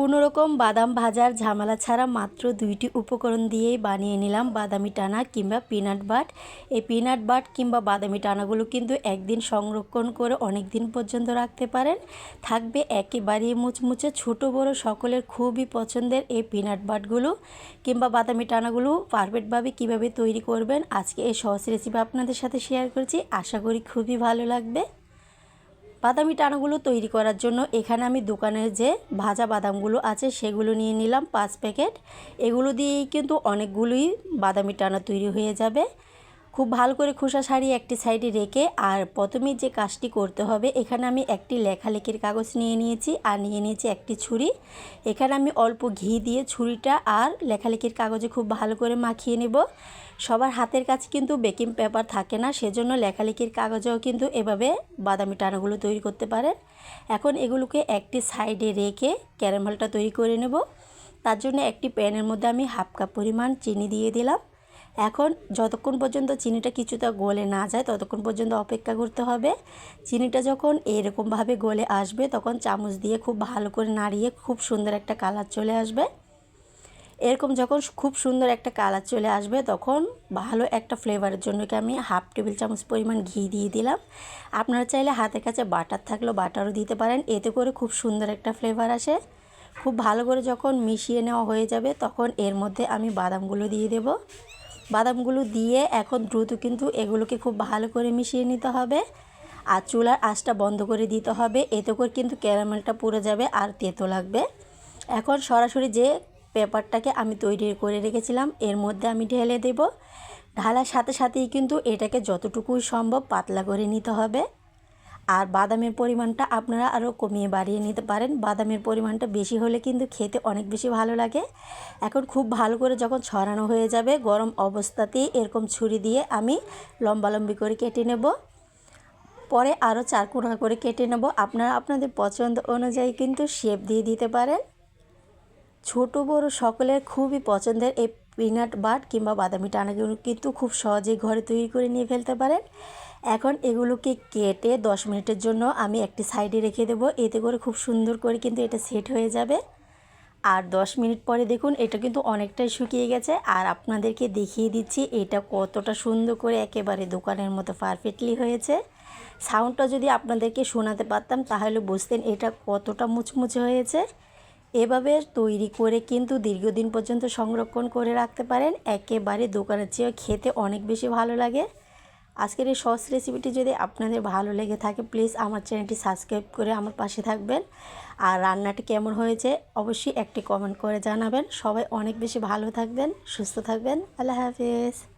কোনো রকম বাদাম ভাজার ঝামেলা ছাড়া মাত্র দুইটি উপকরণ দিয়েই বানিয়ে নিলাম বাদামি টানা কিংবা পিনাট বাট। এই পিনাট বাট কিংবা বাদামি টানাগুলো কিন্তু একদিন সংরক্ষণ করে অনেক দিন পর্যন্ত রাখতে পারেন। থাকবে একেবারে মুচমুচে ছোট বড় সকলের খুবই পছন্দের এই পিনাট বাটগুলো কিংবা বাদামি টানাগুলো পারফেক্টভাবে কীভাবে তৈরি করবেন আজকে এই সহজ রেসিপি আপনাদের সাথে শেয়ার করছি। আশা করি খুবই ভালো লাগবে। বাদামি টানাগুলো তৈরি করার জন্য এখানে আমি দোকানের যে ভাজা বাদামগুলো আছে সেগুলো নিয়ে নিলাম পাঁচ প্যাকেট। এগুলো দিয়েই কিন্তু অনেকগুলোই বাদামি টানা তৈরি হয়ে যাবে। খুব ভালো করে খোসা ছাড়িয়ে একটি সাইডে রেখে আর প্রথমে যে কাজটি করতে হবে, এখানে আমি একটি লেখালেখির কাগজ নিয়ে নিয়েছি আর নিয়ে নিয়েছি একটি ছুরি। এখানে আমি অল্প ঘি দিয়ে ছুরিটা আর লেখালেখির কাগজে খুব ভালো করে মাখিয়ে নেব। সবার হাতের কাছে কিন্তু বেকিং পেপার থাকে না, সেজন্য লেখালেখির কাগজেও কিন্তু এভাবে বাদামি টানাগুলো তৈরি করতে পারেন। এখন এগুলোকে একটি সাইডে রেখে ক্যারামেলটা তৈরি করে নেব। তার জন্য একটি প্যানের মধ্যে আমি হাফ কাপ পরিমাণ চিনি দিয়ে দিলাম। এখন যতক্ষণ পর্যন্ত চিনিটা কিছুটা গলে না যায়, ততক্ষণ পর্যন্ত অপেক্ষা করতে হবে। চিনিটা যখন এরকমভাবে গলে আসবে, তখন চামচ দিয়ে খুব ভালো করে নাড়িয়ে খুব সুন্দর একটা কালার চলে আসবে। এরকম যখন খুব সুন্দর একটা কালার চলে আসবে, তখন ভালো একটা ফ্লেভারের জন্য কি আমি হাফ টেবিল চামচ পরিমাণ ঘি দিয়ে দিলাম। আপনারা চাইলে হাতের কাছে বাটার থাকলেও বাটারও দিতে পারেন, এতে করে খুব সুন্দর একটা ফ্লেভার আসে। খুব ভালো করে যখন মিশিয়ে নেওয়া হয়ে যাবে, তখন এর মধ্যে আমি বাদামগুলো দিয়ে দেব। বাদামগুলো দিয়ে এখন দ্রুত কিন্তু এগুলোকে খুব ভালো করে মিশিয়ে নিতে হবে। আর চুলার আঁচটা বন্ধ করে দিতে হবে। এতে করে কিন্তু ক্যারামেলটা পুড়ে যাবে আর তেতো লাগবে। এখন সরাসরি যে পেপারটাকে আমি তৈরি করে রেখেছিলাম, এর মধ্যে আমি ঢেলে দেব। ঢালার সাথে সাথেই কিন্তু এটাকে যতটুকুই সম্ভব পাতলা করে নিতে হবে। আর বাদামের পরিমাণটা আপনারা আরও কমিয়ে বাড়িয়ে নিতে পারেন। বাদামের পরিমাণটা বেশি হলে কিন্তু খেতে অনেক বেশি ভালো লাগে। এখন খুব ভালো করে যখন ছড়ানো হয়ে যাবে গরম অবস্থাতেই এরকম ছুরি দিয়ে আমি লম্বালম্বি করে কেটে নেব। পরে আরও চার কোনা করে কেটে নেব। আপনারা আপনাদের পছন্দ অনুযায়ী কিন্তু শেপ দিয়ে দিতে পারেন। ছোট বড় সকলের খুবই পছন্দের এই পিনাট বাট কিংবা বাদামি টানাগুলো কিন্তু খুব সহজেই ঘরে তৈরি করে নিয়ে ফেলতে পারেন। এখন এগুলোকে কেটে দশ মিনিটের জন্য আমি একটি সাইডে রেখে দেবো। এতে করে খুব সুন্দর করে কিন্তু এটা সেট হয়ে যাবে। আর দশ মিনিট পরে দেখুন, এটা কিন্তু অনেকটাই শুকিয়ে গেছে। আর আপনাদেরকে দেখিয়ে দিচ্ছি, এটা কতটা সুন্দর করে একেবারে দোকানের মতো পারফেক্টলি হয়েছে। সাউন্ডটা যদি আপনাদেরকে শোনাতে পারতাম, তাহলে বুঝতেন এটা কতটা মুচমুচে হয়েছে। এভাবে তৈরি করে কিন্তু দীর্ঘদিন পর্যন্ত সংরক্ষণ করে রাখতে পারেন। একেবারে দোকানের চেয়েও খেতে অনেক বেশি ভালো লাগে। আজকের এই সস রেসিপিটি যদি আপনাদের ভালো লেগে থাকে প্লিজ আমার চ্যানেলটি সাবস্ক্রাইব করে আমার পাশে থাকবেন। আর রান্নাটি কেমন হয়েছে অবশ্যই একটি কমেন্ট করে জানাবেন। সবাই অনেক বেশি ভালো থাকবেন, সুস্থ থাকবেন। আল্লাহ হাফিজ।